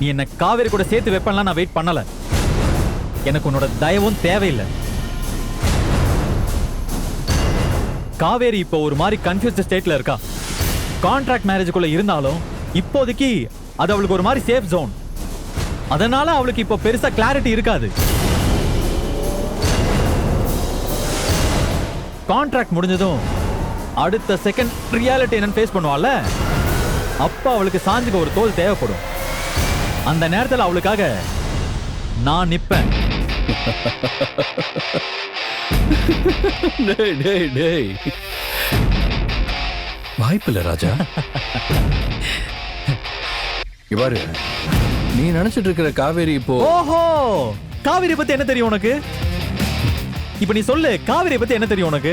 நீ என்ன காவேரி கூட சேர்த்து வைப்பேன்லாம் நான் வெயிட் பண்ணல. எனக்கு உன்னோட தயவும் தேவையில்லை. காவேரி இப்போ ஒரு மாதிரி கன்ஃபியூஸ்ட் ஸ்டேட்ல இருக்கா? கான்ட்ராக்ட் மேரேஜுக்குள்ள இருந்தாலும் இப்போதைக்கு அது அவளுக்கு ஒரு மாதிரி சேஃப் ஜோன் அதனால அவளுக்கு இப்போ பெருசா கிளாரிட்டி இருக்காது. கான்ட்ராக்ட் முடிஞ்சதும் அடுத்த செகண்ட் ரியாலிட்டி என்னன்னு ஃபேஸ் பண்ணுவாள்ல அப்போ அவளுக்கு சாஞ்சுக்கு ஒரு தோல் தேவைப்படும். அந்த நேரத்துல அவளுக்காக நான் நிப்பேன். டேய் டேய் டேய். வாய்ப்பில்லை ராஜா. பாரு. நீ நினைச்சிட்டு இருக்கிற காவேரி இப்போ ஓஹோ! காவிரி பத்தி என்ன தெரியும் உனக்கு? இப்ப நீ சொல்லு காவிரி பத்தி என்ன தெரியும் உனக்கு?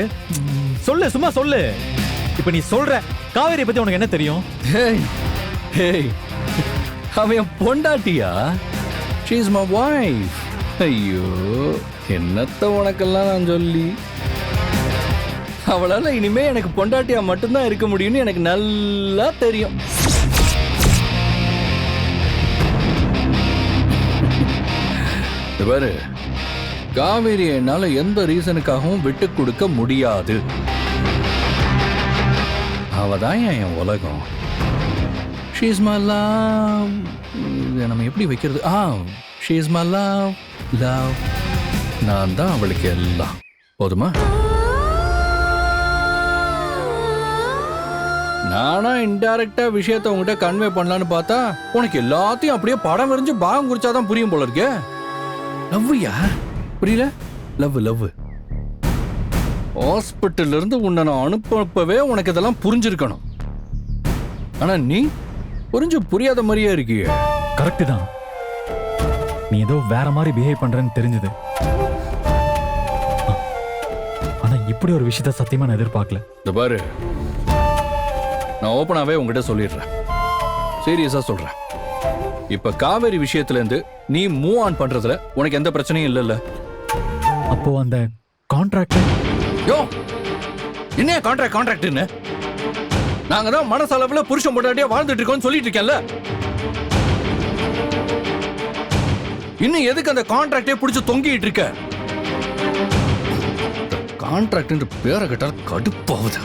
சொல்லு சும்மா சொல்லு. இப்ப நீ சொல்ற காவேரி பத்தி உனக்கு என்ன தெரியும்? அவன் என் பொண்டாட்டியா? ஷீ இஸ் மை வைஃப் ஐயோ என்னத்த உனக்கெல்லாம் நான் சொல்லி? அவளால் இனிமே எனக்கு பொண்டாட்டியா மட்டும்தான் இருக்க முடியும்னு எனக்கு நல்லா தெரியும். பாரு காவேரி என்னால் எந்த ரீசனுக்காகவும் விட்டு கொடுக்க முடியாது. அவ தான் என் உலகம். ஷீஸ் மை லவ் இதை நம்ம எப்படி வைக்கிறது? Ah she's my love love நான் தான் அவளுக்கு எல்லாம். போதுமா? நானா இன்டைரக்டா விஷயத்த உங்ககிட்ட கன்வே பண்ணலான்னு பார்த்தா உனக்கு எல்லாத்தையும் அப்படியே படம் வரைஞ்சு பாகம் குறிச்சாதான் புரியும் போல இருக்கே. லவ்யா புரியல? லவ் லவ் ஹாஸ்பிட்டல்ல இருந்து உன்னை நான் அனுப்பவே உனக்கு இதெல்லாம் புரிஞ்சிருக்கணும். ஆனா நீ புரிஞ்சு புரியாத மாதிரியே இருக்கியே. கரெக்ட் தான். நீ ஏதோ வேற மாதிரி பிஹேவ் பண்றேன்னு தெரிஞ்சது. ஆனா இப்படி ஒரு விஷயத்த சத்தியமா நான் எதிர்பார்க்கல. இந்த பாரு. நான் ஓப்பனாவே உங்ககிட்ட சொல்லிடுறேன். சீரியஸா சொல்றேன். இப்ப காவேரி விஷயத்துல இருந்து நீ மூவ் ஆன் பண்றதுல உனக்கு எந்த பிரச்சனையும் இல்லைல்ல. அப்போ அந்த கான்ட்ராக்ட் யோ! என்ன கான்ட்ராக்ட் கான்ட்ராக்ட்னு நாங்க தான் மனசளவுல புருஷன் பொண்டாட்டியா வாழ்ந்துட்டு இருக்கோம்னு சொல்லிட்டு இருக்கேன்ல. இன்னும் எதுக்கு அந்த கான்ட்ராக்டே பிடிச்சு தொங்கிட்டு இருக்க? கான்ட்ராக்ட் பேரை கேட்டால் கடுப்பாகுது.